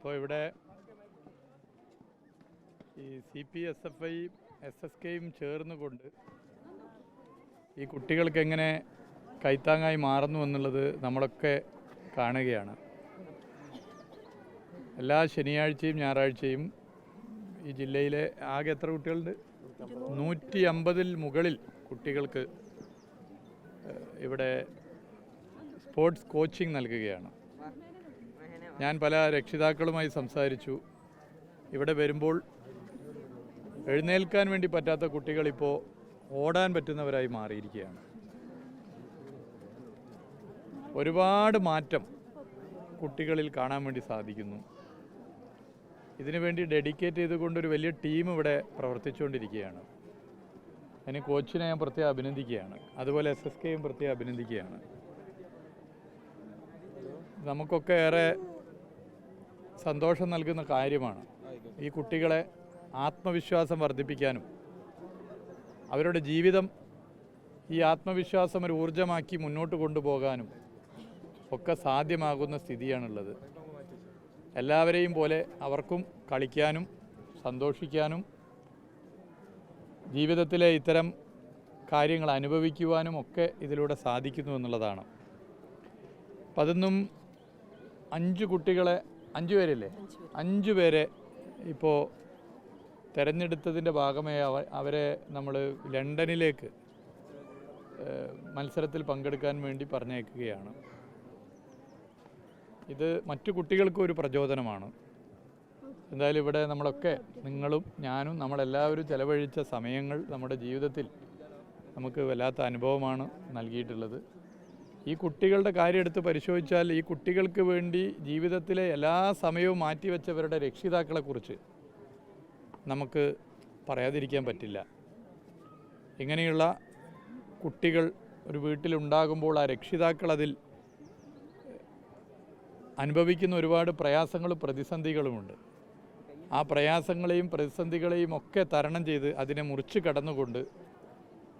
അപ്പോൾ ഇവിടെ ഈ C P S F I S S കെയും ചേർന്നുകൊണ്ട് ഈ കുട്ടികൾക്ക് എങ്ങനെ കൈത്താങ്ങായി മാറുന്നു എന്നുള്ളത് നമ്മളൊക്കെ കാണുകയാണ്. എല്ലാ ശനിയാഴ്ചയും ഞായറാഴ്ചയും ഈ ജില്ലയിലെ ആകെ എത്ര കുട്ടികളുണ്ട്? നൂറ്റി അമ്പതിൽ മുകളിൽ കുട്ടികൾക്ക് ഇവിടെ സ്പോർട്സ് കോച്ചിങ് നൽകുകയാണ്. ഞാൻ പല രക്ഷിതാക്കളുമായി സംസാരിച്ചു. ഇവിടെ വരുമ്പോൾ എഴുന്നേൽക്കാൻ വേണ്ടി പറ്റാത്ത കുട്ടികളിപ്പോൾ ഓടാൻ പറ്റുന്നവരായി മാറിയിരിക്കുകയാണ്. ഒരുപാട് മാറ്റം കുട്ടികളിൽ കാണാൻ വേണ്ടി സാധിക്കുന്നു. ഇതിനുവേണ്ടി ഡെഡിക്കേറ്റ് ചെയ്തുകൊണ്ട് ഒരു വലിയ ടീം ഇവിടെ പ്രവർത്തിച്ചുകൊണ്ടിരിക്കുകയാണ്. അതിന് കോച്ചിനെ ഞാൻ പ്രത്യേകം അഭിനന്ദിക്കുകയാണ്. അതുപോലെ എസ് എസ് കെയും പ്രത്യേകം അഭിനന്ദിക്കുകയാണ്. നമുക്കൊക്കെ ഏറെ സന്തോഷം നൽകുന്ന കാര്യമാണ്. ഈ കുട്ടികളെ ആത്മവിശ്വാസം വർദ്ധിപ്പിക്കാനും അവരുടെ ജീവിതം ഈ ആത്മവിശ്വാസം ഒരു ഊർജമാക്കി മുന്നോട്ട് കൊണ്ടുപോകാനും ഒക്കെ സാധ്യമാകുന്ന സ്ഥിതിയാണുള്ളത്. എല്ലാവരെയും പോലെ അവർക്കും കളിക്കാനും സന്തോഷിക്കാനും ജീവിതത്തിലെ ഇത്തരം കാര്യങ്ങൾ അനുഭവിക്കുവാനും ഒക്കെ ഇതിലൂടെ സാധിക്കുന്നു എന്നുള്ളതാണ്. അപ്പം അതൊന്നും അഞ്ച് കുട്ടികളെ അഞ്ച് പേരില്ലേ? അഞ്ചു പേരെ. ഇപ്പോൾ തിരഞ്ഞെടുത്തതിന്റെ ഭാഗമായി അവ അവരെ നമ്മൾ ലണ്ടനിലേക്ക് മത്സരത്തിൽ പങ്കെടുക്കാൻ വേണ്ടി പറഞ്ഞേക്കുകയാണ് ഇത് മറ്റു കുട്ടികൾക്കും ഒരു പ്രചോദനമാണ്. എന്തായാലും ഇവിടെ നമ്മളൊക്കെ നിങ്ങളും ഞാനും നമ്മളെല്ലാവരും ചെലവഴിച്ച സമയങ്ങൾ നമ്മുടെ ജീവിതത്തിൽ നമുക്ക് വല്ലാത്ത അനുഭവമാണ് നൽകിയിട്ടുള്ളത്. ഈ കുട്ടികളുടെ കാര്യം എടുത്ത് പരിശോധിച്ചാൽ ഈ കുട്ടികൾക്ക് വേണ്ടി ജീവിതത്തിലെ എല്ലാ സമയവും മാറ്റിവെച്ചവരുടെ രക്ഷിതാക്കളെക്കുറിച്ച് നമുക്ക് പറയാതിരിക്കാൻ പറ്റില്ല. ഇങ്ങനെയുള്ള കുട്ടികൾ ഒരു വീട്ടിലുണ്ടാകുമ്പോൾ ആ രക്ഷിതാക്കൾ അതിൽ അനുഭവിക്കുന്ന ഒരുപാട് പ്രയാസങ്ങളും പ്രതിസന്ധികളുമുണ്ട്. ആ പ്രയാസങ്ങളെയും പ്രതിസന്ധികളെയും ഒക്കെ തരണം ചെയ്ത് അതിനെ മുറിച്ച് കടന്നുകൊണ്ട്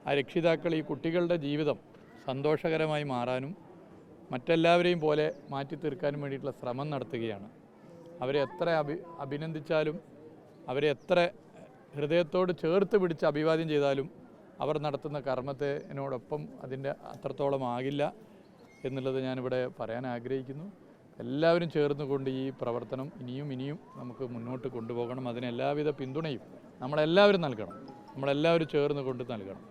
ആ രക്ഷിതാക്കൾ ഈ കുട്ടികളുടെ ജീവിതം സന്തോഷകരമായി മാറാനും മറ്റെല്ലാവരെയും പോലെ മാറ്റി തീർക്കാനും വേണ്ടിയിട്ടുള്ള ശ്രമം നടത്തുകയാണ്. അവരെ എത്ര അഭി അഭിനന്ദിച്ചാലും അവരെ എത്ര ഹൃദയത്തോട് ചേർത്ത് പിടിച്ച് അഭിവാദ്യം ചെയ്താലും അവർ നടത്തുന്ന കർമ്മത്തിനോടൊപ്പം അതിന്റെ അത്രത്തോളം ആകില്ല എന്നുള്ളത് ഞാനിവിടെ പറയാൻ ആഗ്രഹിക്കുന്നു. എല്ലാവരും ചേർന്നുകൊണ്ട് ഈ പ്രവർത്തനം ഇനിയും ഇനിയും നമുക്ക് മുന്നോട്ട് കൊണ്ടുപോകണം. അതിന് എല്ലാവിധ പിന്തുണയും നമ്മളെല്ലാവരും നൽകണം. നമ്മളെല്ലാവരും ചേർന്ന് കൊണ്ട് നൽകണം.